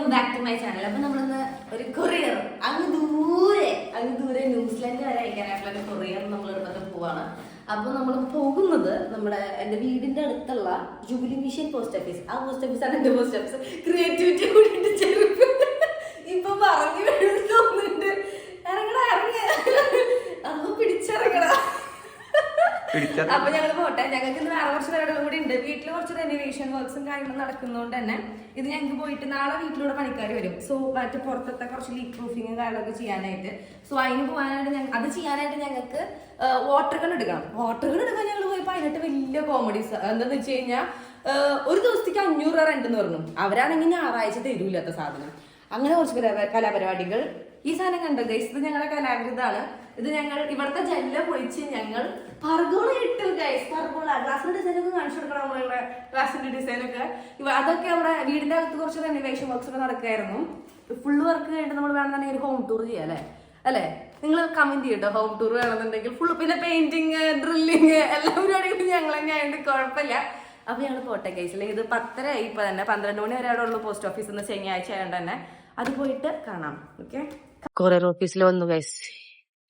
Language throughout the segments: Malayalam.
Welcome back to my channel അപ്പൊ നമ്മളിന്ന് ഒരു കൊറിയർ അങ്ങ് ദൂരെ അങ്ങ് ദൂരെ ന്യൂസിലാൻഡ് വരെ അയക്കാനായിട്ടുള്ള ഒരു കൊറിയർ നമ്മൾ എടുത്തിട്ട് പോവാണ്. അപ്പൊ നമ്മൾ പോകുന്നത് നമ്മുടെ എന്റെ വീടിന്റെ അടുത്തുള്ള ജൂബിലി മിഷൻ പോസ്റ്റ് ഓഫീസ് ആ പോസ്റ്റ് ഓഫീസാണ് എന്റെ പോസ്റ്റ് ഓഫീസ് ക്രിയേറ്റിവിറ്റി കൂടി ഇപ്പൊ പറഞ്ഞു അപ്പൊ ഞങ്ങൾ പോട്ടെ. ഞങ്ങൾക്ക് ഇന്ന് വേറെ കുറച്ച് പരിപാടികളും കൂടി ഉണ്ട്. വീട്ടിൽ കുറച്ച് റെനോവേഷൻ വർക്ക്സും കാര്യങ്ങളും നടക്കുന്നതുകൊണ്ട് തന്നെ ഇത് ഞങ്ങൾക്ക് പോയിട്ട് നാളെ വീട്ടിലൂടെ പണിക്കാർ വരും. സോ മറ്റേ പുറത്തത്തെ കുറച്ച് ലീക്ക് പ്രൂഫിങ്ങും കാര്യങ്ങളൊക്കെ ചെയ്യാനായിട്ട്. സോ അതിന് പോകാനായിട്ട് ഞങ്ങൾ അത് ചെയ്യാനായിട്ട് ഞങ്ങൾക്ക് വാട്ടർ ഗൺ എടുക്കണം. വാട്ടർ ഗൺ എടുക്കാൻ ഞങ്ങൾ പോയപ്പോൾ അതിനായിട്ട് വലിയ കോമഡീസ് എന്താന്ന് വെച്ച് കഴിഞ്ഞാൽ ഒരു ദിവസത്തേക്ക് അഞ്ഞൂറ് രൂപ റെന്റ് എന്ന് പറഞ്ഞു. അവരാണെങ്കിൽ ഞായറാഴ്ച തരൂല്ലാത്ത സാധനം. അങ്ങനെ കുറച്ച് കലാ- കലാപരിപാടികൾ ഈ സാധനം കണ്ടോ ഗൈസ് ഇത് ഞങ്ങളുടെ കലാകൃതാണ് ഇത് ഞങ്ങൾ ഇവിടുത്തെ ജല്ല പൊളിച്ച് ഞങ്ങൾ പർഗോള ഇട്ടു ഗൈസ് പർഗോള ഗ്ലാസിന്റെ ഡിസൈൻ ഒക്കെ കാണിച്ചു കൊടുക്കണം നമ്മളുടെ ഗ്ലാസിന്റെ ഡിസൈൻ ഒക്കെ. അതൊക്കെ നമ്മുടെ വീടിന്റെ അകത്ത് കുറച്ച് റെനിവേഷൻ വർക്ക്സ് ഒക്കെ നടക്കായിരുന്നു ഫുള്ള് വർക്ക് കഴിഞ്ഞിട്ട് നമ്മൾ വേണമെന്നുണ്ടെങ്കിൽ ഒരു ഹോം ടൂർ ചെയ്യാം അല്ലേ? അല്ലേ? നിങ്ങൾ കമന്റ് ചെയ്യട്ടോ. ഹോം ടൂർ വേണമെന്നുണ്ടെങ്കിൽ ഫുള്ള് പിന്നെ പെയിന്റിങ് ഡ്രില്ലിങ് എല്ലാ പരിപാടികളും ഞങ്ങൾ തന്നെ ആയതുകൊണ്ട് കുഴപ്പമില്ല. അപ്പൊ ഞങ്ങൾ പോട്ടെ കേസ് അല്ലെങ്കിൽ ഇത് പത്തര ഇപ്പൊ തന്നെ. പന്ത്രണ്ട് മണി വരെ അവിടെ ഉള്ളൂ പോസ്റ്റ് ഓഫീസിൽ നിന്ന് ശനിയാഴ്ച ആയതുകൊണ്ട് തന്നെ. അത് പോയിട്ട് കാണാം. ഓക്കെ കൊറിയർ ഓഫീസിൽ വന്നു ഗൈസ്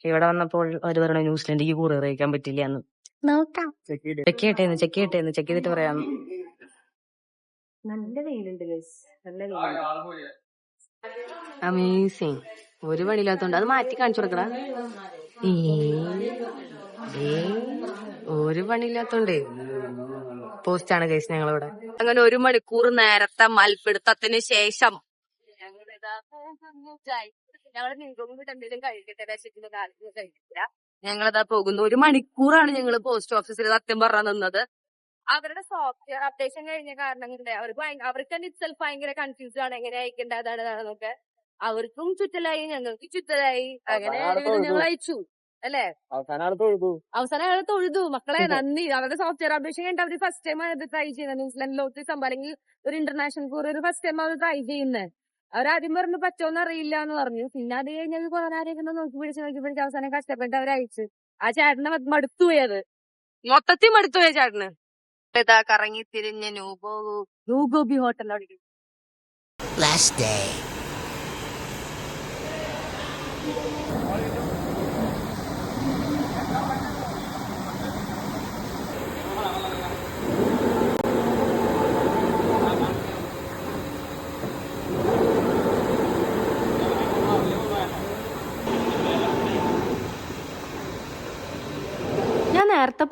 ഇവിടെ വന്നപ്പോൾ അവർ പറയണ ന്യൂസിലൻഡിക്ക് കൊറിയർ അയക്കാൻ പറ്റില്ല എന്ന്. നോക്കാം. ചെക്ക് ചെയ്യട്ടെ ചെക്ക് ചെയ്യട്ടെ ചെക്ക് ചെയ്തിട്ട് പറയാം. നല്ല വെയിലുണ്ട് ഗൈസ് നല്ല വെയിലുണ്ട്. അമേസിങ് ഒരു പണിയില്ലാത്തോണ്ട് അത് മാറ്റി കാണിച്ചു കൊടുക്കടാ. ഒരു പണിയില്ലാത്തോണ്ടേ. പോസ്റ്റ് ആണ് ഗൈസ് ഞങ്ങളിവിടെ. അങ്ങനെ ഒരു മണിക്കൂർ നേരത്തെ മൽപിടുത്തത്തിന് ശേഷം. ഞങ്ങളിതാ. ഞങ്ങൾ നിങ്ങൾക്ക് എന്തെങ്കിലും കഴിക്കട്ടെ വിശക്കുന്ന കാലത്ത് കഴിക്കില്ല ഞങ്ങളതാ പോകുന്നു ഒരു മണിക്കൂറാണ് ഞങ്ങൾ പോസ്റ്റ് ഓഫീസിൽ സത്യം പറഞ്ഞ നിന്നത്. അവരുടെ സോഫ്റ്റ്വെയർ അപ്ഡേഷൻ കഴിഞ്ഞ കാരണം അവർക്ക് അവർ അവർക്ക് തന്നെ ഇറ്റ്സെൽഫ് ഭയങ്കര കൺഫ്യൂസ് ആണ്. എങ്ങനെ അയക്കേണ്ടതാണെന്നൊക്കെ അവർക്കും ചുറ്റലായി ഞങ്ങൾക്ക് ചുറ്റലായി. അങ്ങനെ ഞങ്ങൾ അയച്ചു. അല്ലേ? അവസാനം അയാൾ തൊഴുതു? മക്കളെ നന്ദി. അവരുടെ സോഫ്റ്റ്വെയർ അപ്ഡേഷൻ കഴിഞ്ഞിട്ട് അവർ ഫസ്റ്റ് ടൈം അത് ട്രൈ ചെയ്യുന്നത്. ന്യൂസിലാൻഡിലോട്ട് സംഭവം അല്ലെങ്കിൽ ഒരു ഇന്റർനാഷണൽ കൂറിയർ ഫസ്റ്റ് ടൈം അവർ ട്രൈ ചെയ്യുന്നത്. അവരാദ്യം പറഞ്ഞു പറ്റുമെന്ന് അറിയില്ല എന്ന് പറഞ്ഞു. പിന്നെ അത് കഴിഞ്ഞ് കുറെ നേരം നോക്കി പിടിച്ച് നോക്കി പിടിച്ച് അവസാനം കഷ്ടപ്പെട്ട് അവർ അയച്ചു. ആ ചേട്ടനെ മടുത്തു പോയത്. മൊത്തത്തിൽ മടുത്തു പോയ ചേട്ടന്. ഇതാ കറങ്ങി തിരിഞ്ഞ് നൂഗോ നൂഗോബി ഹോട്ടലിലോട്ട് ഞാൻ നേരത്തെ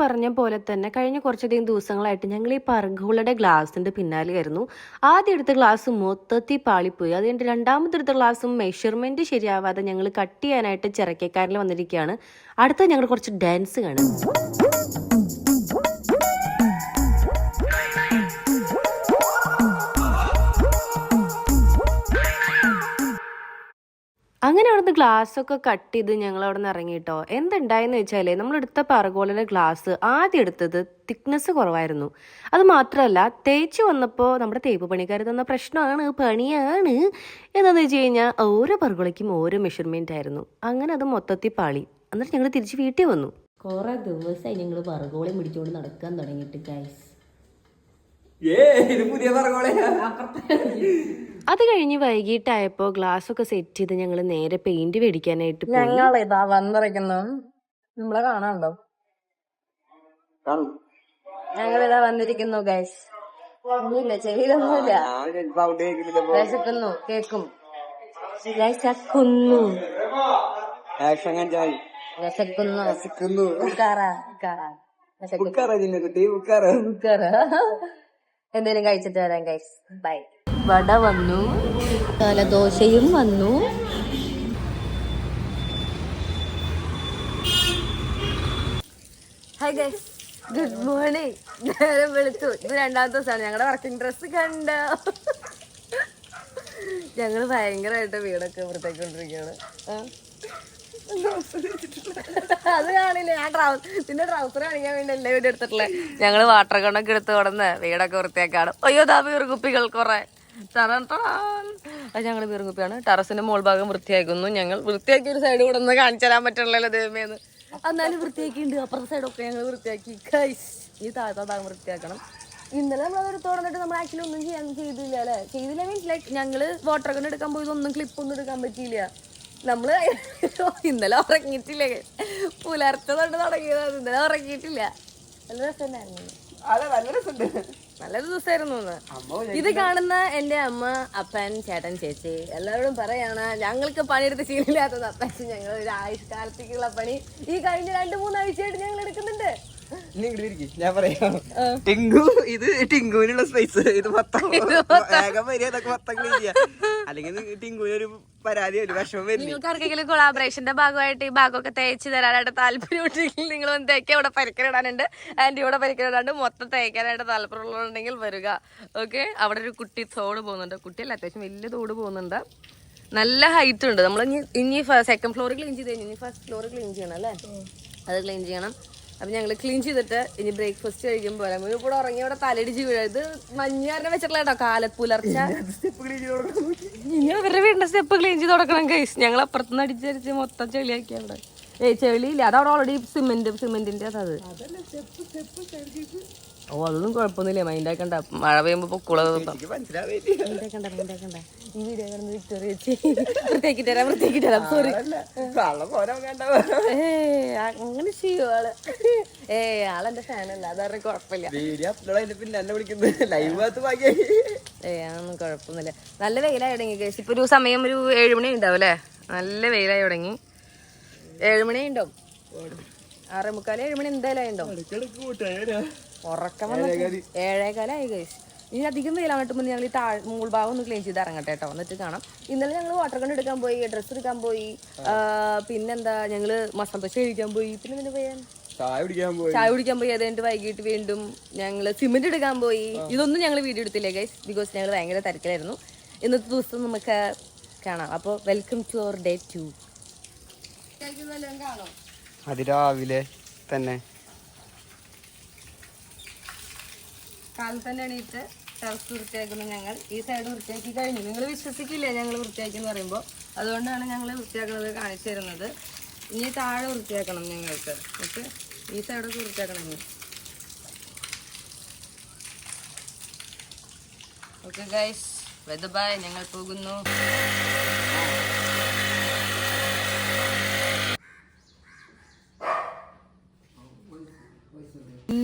പറഞ്ഞ പോലെ തന്നെ കഴിഞ്ഞ കുറച്ചധികം ദിവസങ്ങളായിട്ട് ഞങ്ങൾ ഈ പറഗുകളുടെ ഗ്ലാസിന്റെ പിന്നാലെയായിരുന്നു. ആദ്യം എടുത്ത ഗ്ലാസ് മൊത്തത്തിൽ പാളിപ്പോയി. അത് രണ്ടാമതെടുത്ത ഗ്ലാസും മെഷർമെന്റ് ശരിയാവാതെ ഞങ്ങൾ കട്ട് ചെയ്യാനായിട്ട് ചിറക്കേക്കാരിൽ വന്നിരിക്കുകയാണ്. അടുത്ത ഞങ്ങൾ കുറച്ച് ഡാൻസ് കാണും. അങ്ങനെ അവിടുന്ന് ഗ്ലാസ് ഒക്കെ കട്ട് ചെയ്ത് ഞങ്ങൾ അവിടെ നിന്ന് ഇറങ്ങിയിട്ടോ എന്തുണ്ടായെന്ന് വെച്ചാലേ നമ്മൾ എടുത്ത പറകോളിലെ ഗ്ലാസ് ആദ്യം എടുത്തത് തിക്നെസ് കുറവായിരുന്നു. അത് മാത്രമല്ല തേച്ച് വന്നപ്പോൾ നമ്മുടെ തേപ്പ് പണിക്കാർ തന്ന പ്രശ്നമാണ് പണിയാണ് എന്താണെന്ന് വെച്ച് കഴിഞ്ഞാൽ ഓരോ പറകുളയ്ക്കും ഓരോ മെഷർമെന്റ് ആയിരുന്നു. അങ്ങനെ അത് മൊത്തത്തിൽ പാളി. എന്നിട്ട് ഞങ്ങൾ തിരിച്ച് വീട്ടിൽ വന്നു. കുറേ ദിവസമായി ഞങ്ങൾ പറകോളി പിടിച്ചുകൊണ്ട് നടക്കാൻ തുടങ്ങിയിട്ട് ഗൈസ് ഏ ഇത് പുതിയ പറകോളയാ അത് കഴിഞ്ഞ് വൈകിട്ടായപ്പോൾ ഗ്ലാസ് ഒക്കെ സെറ്റ് ചെയ്ത് ഞങ്ങൾ നേരെ പെയിന്റ് മേടിക്കാനായിട്ട് പോയി. ഞങ്ങൾ ഇതാ വന്നിറക്കുന്നു. നമ്മളെ കാണാണ്ടോ കാണും. ഞങ്ങൾ ഇതാ വന്നിരിക്കുന്നു ഗൈസ് ഒന്നുമില്ല ചെവിയിലൊന്നുമില്ല. വിശക്കുന്നു കേക്കും. വിശക്കുന്നു. വിശക്കുന്നു. വിശക്കുന്നു. എന്തേലും കഴിച്ചിട്ട് വരാം ഗൈസ് ബൈ വട വന്നു. ദോശയും വന്നു. ഹായ് ഗൈസ് ഗുഡ് മോർണിംഗ് നേരം വെളുത്തു. ഇത് രണ്ടാമത്തെ ദിവസമാണ്. ഞങ്ങളുടെ വർക്കിംഗ് ഡ്രസ്സ് കണ്ട? ഞങ്ങൾ ഭയങ്കരമായിട്ട് വീടൊക്കെ വൃത്തിക്കൊണ്ടിരിക്കുകയാണ് അത് കാണില്ല? ഞാൻ ട്രൗസർ പിന്നെ ട്രൗസർ കാണിക്കാൻ വേണ്ടി എല്ലാ വീട് എടുത്തിട്ടില്ലേ ഞങ്ങൾ വാട്ടർ കണ്ണൊക്കെ എടുത്ത് കൊടുന്ന് വീടൊക്കെ വൃത്തിയാക്കാണ്. അയ്യോ ദാ കുപ്പികൾ കുറെ. ടറൻ ടറാൻ. അത് ഞങ്ങൾ വീറുകുപ്പിയാണ് ടെറസിന്റെ മോൾ ഭാഗം വൃത്തിയാക്കുന്നു. ഞങ്ങൾ വൃത്തിയാക്കി ഒരു സൈഡ് കൂടെ ഒന്ന് കാണിച്ചു തരാൻ പറ്റുള്ളല്ലോ ദൈവമേന്ന്. എന്നാലും വൃത്തിയാക്കിയിട്ടുണ്ട്. അപ്പുറത്തെ സൈഡൊക്കെ ഞങ്ങൾ വൃത്തിയാക്കി. കൈസ് ഈ താഴത്തെ ഭാഗം വൃത്തിയാക്കണം. ഇന്നലെ നമ്മൾ അതൊരു തുറന്നിട്ട് നമ്മൾ ആക്ച്വലി ഒന്നും ചെയ്യാൻ ചെയ്തില്ല അല്ലേ? ചെയ്തില്ല മീൻസ് ലൈക്ക് ഞങ്ങൾ വാട്ടർ ഗൺ എടുക്കാൻ പോയത് ഒന്നും ക്ലിപ്പ് ഒന്നും എടുക്കാൻ പറ്റിയില്ല. നമ്മൾ ഇന്നലെ ഉറങ്ങിയിട്ടില്ല? പുലർച്ചെ തൊട്ട് തുടങ്ങിയതാണ്. ഇന്നലെ ഉറങ്ങിയിട്ടില്ല. നല്ല രസമുണ്ടായിരുന്നു. അതെ നല്ല രസമുണ്ട്. നല്ലൊരു ദിവസമായിരുന്നു. ഇത് കാണുന്ന എന്റെ അമ്മ അപ്പൻ ചേട്ടൻ ചേച്ചി എല്ലാവരോടും പറയാണ് ഞങ്ങൾക്ക് പണിയെടുത്ത് ശീലമില്ലാത്തത് അപ്പൻ ഞങ്ങൾ ഒരു ആയുഷ്കാലത്തേക്കുള്ള പണി ഈ കഴിഞ്ഞ രണ്ട് മൂന്നാഴ്ചയായിട്ട് ഞങ്ങൾ എടുക്കുന്നുണ്ട്. ഞാൻ പറയാം. ടിങ്കു ഇത് ടിങ്കുവിനുള്ള സ്പേസ് ഇത് മൊത്തം വേഗം വരിക അതൊക്കെ മൊത്തം ക്ലീൻ ചെയ്യാം. അല്ലെങ്കിൽ നി- ടിങ്കുവിന് ഒരു പരാതി ഒരു വിഷമം നിങ്ങൾക്ക് ആർക്കെങ്കിലും കൊളാബറേഷന്റെ ഭാഗമായിട്ട് ഈ ഭാഗമൊക്കെ തേച്ച് തരാനായിട്ട് താല്പര്യം ഉണ്ടെങ്കിൽ നിങ്ങൾ വന്ന് തേക്കാൻ ഇവിടെ പരിക്കനിടാനുണ്ട് ആന്റി ഇവിടെ പരിക്കനിടാണ്ട് മൊത്തം തേക്കാനായിട്ട് താല്പര്യമുള്ളതുണ്ടെങ്കിൽ വരിക. ഓക്കെ അവിടെ ഒരു കുട്ടി തോട് പോകുന്നുണ്ട്. കുട്ടിയല്ല അത്യാവശ്യം വലിയ തോട് പോകുന്നുണ്ട്. നല്ല ഹൈറ്റ് ഉണ്ട്. നമ്മൾ ഇനി ഇനി സെക്കൻഡ് ഫ്ലോർ ക്ലീൻ ചെയ്ത് കഴിഞ്ഞു ഇനി ഫസ്റ്റ് ഫ്ലോർ ക്ലീൻ ചെയ്യണം അല്ലേ? അത് ക്ലീൻ ചെയ്യണം. അപ്പം ഞങ്ങൾ ക്ലീൻ ചെയ്തിട്ട് ഇനി ബ്രേക്ക്ഫാസ്റ്റ് കഴിക്കുമ്പോൾ വരാം ഒരു കൂടെ ഉറങ്ങി ഇവിടെ തലയിടിച്ച് വീഴും ഇത് മഞ്ഞാറിനെ വെച്ചിട്ടുള്ള കേട്ടോ കാലത്ത് പുലർച്ച. ഇനി അവരുടെ വീടിന്റെ സ്റ്റെപ്പ് ക്ലീൻ ചെയ്ത് കൊടുക്കണം കൈസ് ഞങ്ങൾ അപ്പുറത്തുനിന്ന് അടിച്ചടിച്ച് മൊത്തം ചെളിയാക്കി അവിടെ. ഏയ് ചെളിയില്ല. അത്. അവിടെ ഓൾറെഡി സിമെന്റ് സിമെന്റിന്റെ അത് ഓ അതൊന്നും കുഴപ്പമൊന്നുമില്ല. മൈൻഡ് ആക്കണ്ട മഴ പെയ്യുമ്പോ പൊക്കുള ഈ വീഡിയോ കിടന്ന് വിക്ടോറിയ ചേച്ചി. വൃത്തിയാക്കി തരാം വൃത്തിയാക്കി തരാം. സോറി കള്ളം പോരാ കണ്ട ഏ അങ്ങനെ ചെയ്യോ ആൾ. ഏ ആളെന്റെ ഫാനല്ല അതാരെ കുഴപ്പമില്ല. ഏ അതൊന്നും കുഴപ്പമൊന്നുമില്ല. നല്ല വെയിലായി തുടങ്ങി കേസി ഇപ്പൊ ഒരു സമയം ഒരു ഏഴുമണി ഉണ്ടാവും അല്ലേ? നല്ല വെയിലായി തുടങ്ങി. ഏഴുമണി ഉണ്ടാവും. ആറേ മുക്കാൽ ഏഴുമണി എന്തായാലും ഉണ്ടാവും ഉറക്കം ഏഴേകാലായി കഴിച്ചു ഇനി അധികം വെയിലാൻ മുന്നേ ഞങ്ങൾ ഈ താഴ് മുകൾ ഭാഗം ഒന്ന് ക്ലീൻ ചെയ്ത് ഇറങ്ങട്ടെ കേട്ടോ എന്നിട്ട് കാണാം. ഇന്നലെ ഞങ്ങൾ വാട്ടർ കണ്ട് എടുക്കാൻ പോയി ഡ്രസ്സ് എടുക്കാൻ പോയി പിന്നെന്താ ഞങ്ങൾ മസാല ദോശ കഴിക്കാൻ പോയി. പിന്നെ പിന്നെ പോയാൽ ചായ കുടിക്കാൻ പോയി. ചായ കുടിക്കാൻ പോയി വൈകിട്ട് വീണ്ടും ഞങ്ങൾ സിമെന്റ് എടുക്കാൻ പോയി. ഇതൊന്നും ഞങ്ങൾ വീഡിയോ എടുത്തില്ല ഗൈസ് ബിക്കോസ് ഞങ്ങൾ ഭയങ്കര തിരക്കിലായിരുന്നു. ഇന്നത്തെ ദിവസം നമുക്ക് കാണാം. അപ്പോൾ welcome to our day two അതിരാവിലെ തന്നെ. കാലത്ത് തന്നെ എണീറ്റ് ടെറസ് വൃത്തിയാക്കുന്നു ഞങ്ങൾ. ഈ സൈഡ് വൃത്തിയാക്കി കഴിഞ്ഞു. നിങ്ങൾ വിശ്വസിക്കില്ല ഞങ്ങൾ വൃത്തിയാക്കി എന്ന് പറയുമ്പോൾ അതുകൊണ്ടാണ് ഞങ്ങൾ വൃത്തിയാക്കുന്നത് കാണിച്ചു തരുന്നത്. ഇനി താഴെ വൃത്തിയാക്കണം ഞങ്ങൾക്ക് ഓക്കെ? ഈ സൈഡൊക്കെ വൃത്തിയാക്കണം ഇനി. ഓക്കെ ഗൈസ് വെദബായ് ഞങ്ങൾ പോകുന്നു.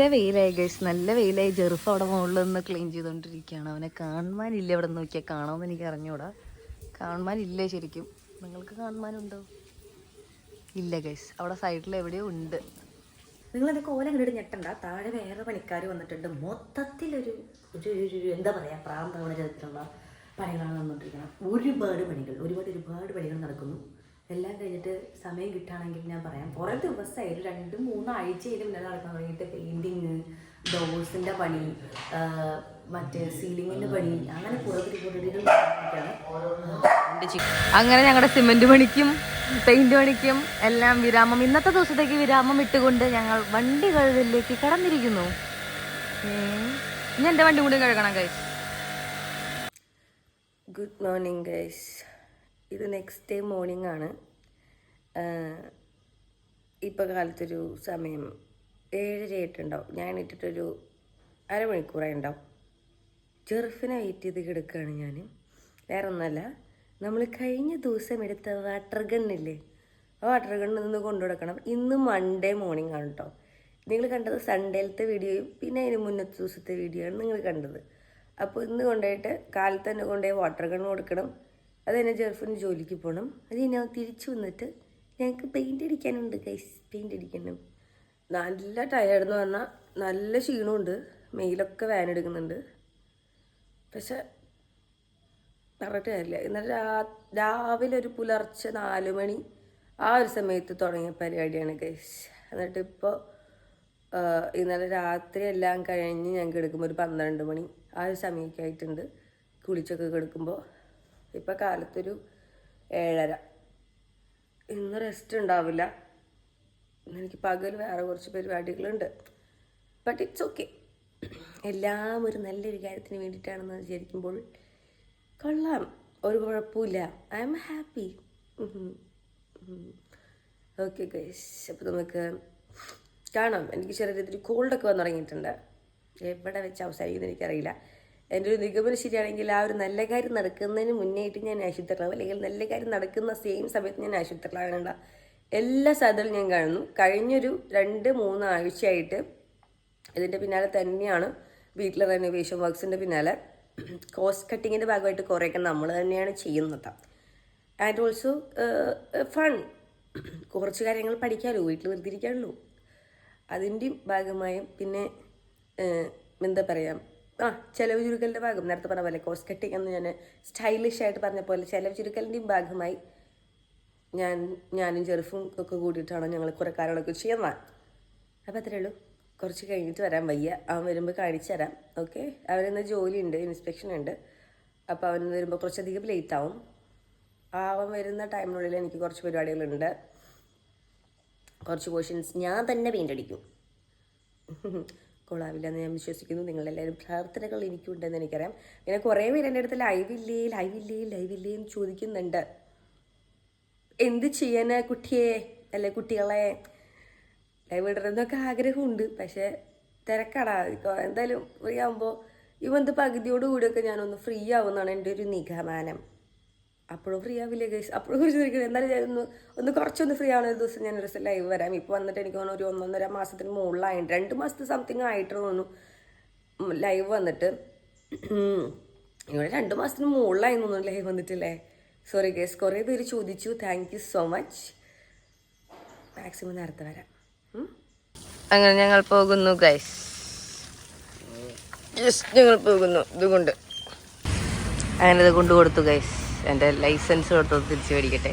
വെയിലായി ഗൈസ് നല്ല വെയിലായി. ജെറുഫ് അവിടെ മുകളിൽ നിന്ന് ക്ലീൻ ചെയ്തുകൊണ്ടിരിക്കുകയാണ് അവനെ കാണുവാനില്ല ഇവിടെ നോക്കിയാൽ കാണാമെന്ന് എനിക്ക് അറിഞ്ഞൂടാ. കാണുവാനില്ല ശരിക്കും. നിങ്ങൾക്ക് കാണുവാനുണ്ടോ? ഇല്ല ഗൈസ് അവിടെ സൈഡിൽ എവിടെയോ ഉണ്ട്. നിങ്ങളത് കോലം കണ്ടിട്ട് ഞെട്ടണ്ട. താഴെ വേറെ പണിക്കാർ വന്നിട്ടുണ്ട്. മൊത്തത്തിലൊരു ഒരു ഒരു എന്താ പറയുക പ്രാന്തവണ ചരിത്രമുള്ള പണികളാണ് വന്നിട്ടിരിക്കുന്നത് ഒരുപാട് പണികൾ ഒരുപാട് ഒരുപാട് പണികൾ നടക്കുന്നു. എല്ലാം കഴിഞ്ഞിട്ട് സമയം കിട്ടുകയാണെങ്കിൽ ഞാൻ പറയാം. കുറേ ദിവസമായി ഒരു രണ്ട് മൂന്ന് ആഴ്ചയിലും ഇന്നലെ നടക്കാൻ തുടങ്ങിയിട്ട് പെയിന്റിങ് ഡോഴ്സിന്റെ പണി മറ്റേ സീലിങ്ങിന്റെ പണി അങ്ങനെ നടന്നിട്ടാണ് അങ്ങനെ ഞങ്ങളുടെ സിമെന്റ് പണിക്കും പെയിന്റ് പണിക്കും എല്ലാം വിരാമം. ഇന്നത്തെ ദിവസത്തേക്ക് വിരാമം ഇട്ടുകൊണ്ട് ഞങ്ങൾ വണ്ടി കഴുകലിലേക്ക് കടന്നിരിക്കുന്നു. ഇനി എന്റെ വണ്ടി കൂടി കഴുകണം ഗൈസ് ഗുഡ് മോർണിംഗ് ഗൈസ് ഇത് നെക്സ്റ്റ് ഡേ മോർണിംഗ് ആണ്. ഇപ്പോൾ കാലത്തൊരു സമയം ഏഴര ആയിട്ടുണ്ടാവും ഞാൻ ഇട്ടിട്ടൊരു അരമണിക്കൂറായി ഉണ്ടാവും ചെറുഫിനെ വെയിറ്റ് ചെയ്ത് കിടക്കുകയാണ് ഞാൻ വേറെ ഒന്നല്ല നമ്മൾ കഴിഞ്ഞ ദിവസം എടുത്ത വാട്ടർ ഗണ്ണില്ലേ ആ വാട്ടർ ഗണ്ണിൽ നിന്ന് കൊണ്ടു കൊടുക്കണം. ഇന്ന് മൺഡേ മോർണിംഗ് ആണ് കേട്ടോ നിങ്ങൾ കണ്ടത് സൺഡേയിലത്തെ വീഡിയോയും പിന്നെ അതിന് മുന്നത്തെ ദിവസത്തെ വീഡിയോ ആണ് നിങ്ങൾ കണ്ടത്. അപ്പോൾ ഇന്ന് കൊണ്ടുപോയിട്ട് കാലത്ത് തന്നെ കൊണ്ടുപോയി വാട്ടർ ഗൺ കൊടുക്കണം. അത് തന്നെ ജെർഫിന് ജോലിക്ക് പോകണം അത് ഞാൻ തിരിച്ചു വന്നിട്ട് ഞങ്ങൾക്ക് പെയിന്റ് അടിക്കാനുണ്ട് കൈസ് പെയിന്റ് അടിക്കണം നല്ല ടയേർഡെന്ന് പറഞ്ഞാൽ നല്ല ക്ഷീണമുണ്ട് മെയിലൊക്കെ വാൻ എടുക്കുന്നുണ്ട്. പക്ഷെ പറഞ്ഞിട്ട് കാര്യമില്ല ഇന്നലെ രാ രാവിലെ ഒരു പുലർച്ചെ നാല് മണി ആ ഒരു സമയത്ത് തുടങ്ങിയ പരിപാടിയാണ് ഗൈസ് എന്നിട്ട് ഇപ്പോൾ ഇന്നലെ രാത്രി എല്ലാം കഴിഞ്ഞ് ഞാൻ കിടക്കുമ്പോൾ ഒരു പന്ത്രണ്ട് മണി ആ ഒരു സമയമൊക്കെ ആയിട്ടുണ്ട്. കുളിച്ചൊക്കെ കിടക്കുമ്പോൾ ഇപ്പം കാലത്തൊരു ഏഴര. ഇന്ന് റെസ്റ്റ് ഉണ്ടാവില്ല. എനിക്ക് പകൽ വേറെ കുറച്ച് പരിപാടികളുണ്ട്. ബട്ട് ഇറ്റ്സ് ഓക്കെ എല്ലാം ഒരു നല്ലൊരു കാര്യത്തിന് വേണ്ടിയിട്ടാണെന്ന് വിചാരിക്കുമ്പോൾ കൊള്ളാം. ഒരു കുഴപ്പമില്ല I'm happy okay guys അപ്പോൾ നമുക്ക് കാണാം. എനിക്ക് ചെറിയ രീതിയിൽ കോൾഡൊക്കെ വന്നു തുടങ്ങിയിട്ടുണ്ട് എവിടെ വെച്ച് അവസാനിക്കുന്നു എനിക്കറിയില്ല. എന്റെ ഒരു നിഗമനം ശരിയാണെങ്കിൽ ആ ഒരു നല്ല കാര്യം നടക്കുന്നതിന് മുന്നേയിട്ട് ഞാൻ ആശുപത്രിയിലാവും. അല്ലെങ്കിൽ നല്ല കാര്യം നടക്കുന്ന സെയിം സമയത്ത് ഞാൻ ആശുപത്രിയിലാകണ്ട എല്ലാ സാധ്യതകളും ഞാൻ കാണുന്നു. കഴിഞ്ഞൊരു രണ്ട് മൂന്ന് ആഴ്ചയായിട്ട് ഇതിന്റെ പിന്നാലെ തന്നെയാണ് വീട്ടിലെ റെനോവേഷൻ വർക്ക്സിന്റെ പിന്നാലെ കോസ്റ്റ് കട്ടിങ്ങിന്റെ ഭാഗമായിട്ട് കുറേയൊക്കെ നമ്മൾ തന്നെയാണ് ചെയ്യുന്നത് ആൻഡ് ഓൾസോ ഫൺ കുറച്ച് കാര്യങ്ങൾ പഠിക്കാമല്ലോ വീട്ടിൽ വെറുതെ ഇരിക്കാമല്ലോ അതിന്റെയും ഭാഗമായും പിന്നെ എന്താ പറയുക ആ ചെലവ് ചുരുക്കലിന്റെ ഭാഗം. നേരത്തെ പറഞ്ഞ പോലെ കോസ്റ്റ് കട്ടിങ് എന്ന് ഞാൻ സ്റ്റൈലിഷ് ആയിട്ട് പറഞ്ഞ പോലെ ചെലവ് ചുരുക്കലിന്റെയും ഭാഗമായി ഞാൻ ഞാനും ചെറുഫും ഒക്കെ കൂടിയിട്ടാണ് ഞങ്ങൾ കുറേ കാര്യങ്ങളൊക്കെ ചെയ്യുന്നത്. അപ്പോൾ അത്രേ ഉള്ളൂ. കുറച്ച് കഴിഞ്ഞിട്ട് വരാൻ വയ്യ. അവൻ വരുമ്പോൾ കാണിച്ചു തരാം. ഓക്കെ അവനിന്ന് ജോലിയുണ്ട് ഇൻസ്പെക്ഷൻ ഉണ്ട്. അപ്പോൾ അവൻ വരുമ്പോൾ കുറച്ചധികം ലേറ്റ് ആവും. ആ അവൻ വരുന്ന ടൈമിനുള്ളിൽ എനിക്ക് കുറച്ച് പരിപാടികളുണ്ട്. കുറച്ച് പോർഷൻസ് ഞാൻ തന്നെ പെയിന്റ് അടിക്കും. കൊള്ളാവില്ല എന്ന് ഞാൻ വിശ്വസിക്കുന്നു. നിങ്ങളെല്ലാവരും പ്രാർത്ഥനകൾ എനിക്കുണ്ടെന്ന് എനിക്കറിയാം. ഇങ്ങനെ കുറേ പേര് എന്റെ അടുത്ത് ലൈവില്ലേ ലൈവില്ലേ ലൈവില്ലേ എന്ന് ചോദിക്കുന്നുണ്ട്. എന്ത് ചെയ്യാന് കുട്ടിയെ? അല്ലെ കുട്ടികളെ? ലൈവ് ഇടണമെന്നൊക്കെ ആഗ്രഹമുണ്ട്. പക്ഷേ തിരക്കടാ. എന്തായാലും ഫ്രീ ആകുമ്പോൾ ഇവന്ത് പകുതിയോടുകൂടിയൊക്കെ ഞാനൊന്ന് ഫ്രീ ആവുമെന്നാണ് എന്റെ ഒരു നിഗമനം. അപ്പോഴും ഫ്രീ ആവില്ലേ ഗൈസ് അപ്പോഴും കുറിച്ച് ചോദിക്കുന്നത് എന്നാലും ഞാൻ ഒന്ന് ഒന്ന് കുറച്ചൊന്ന് ഫ്രീ ആവുന്ന ഒരു ദിവസം ഞാൻ ഒരു ലൈവ് വരാം. ഇപ്പോൾ വന്നിട്ട് എനിക്ക് തോന്നുന്നു ഒരു ഒന്നൊന്നര മാസത്തിന് മുകളിലായിട്ട് രണ്ട് മാസത്തെ സംതിങ് ആയിട്ട് തോന്നുന്നു. ലൈവ് വന്നിട്ട്. ഇവിടെ രണ്ട് മാസത്തിന് മുകളിലായി തോന്നുന്നു ലൈവ് വന്നിട്ടില്ലേ? സോറി ഗേസ് കുറേ പേര് ചോദിച്ചു. Thank you so much maximum നേരത്തെ വരാം. അങ്ങനെ ഞങ്ങൾ പോകുന്നു ഗൈസ് ഞങ്ങൾ പോകുന്നു. ഇതുകൊണ്ട്. അങ്ങനെ ഇത് കൊണ്ടു കൊടുത്തു ഗൈസ് എന്റെ ലൈസൻസ് കൊടുത്തത് തിരിച്ചു മേടിക്കട്ടെ?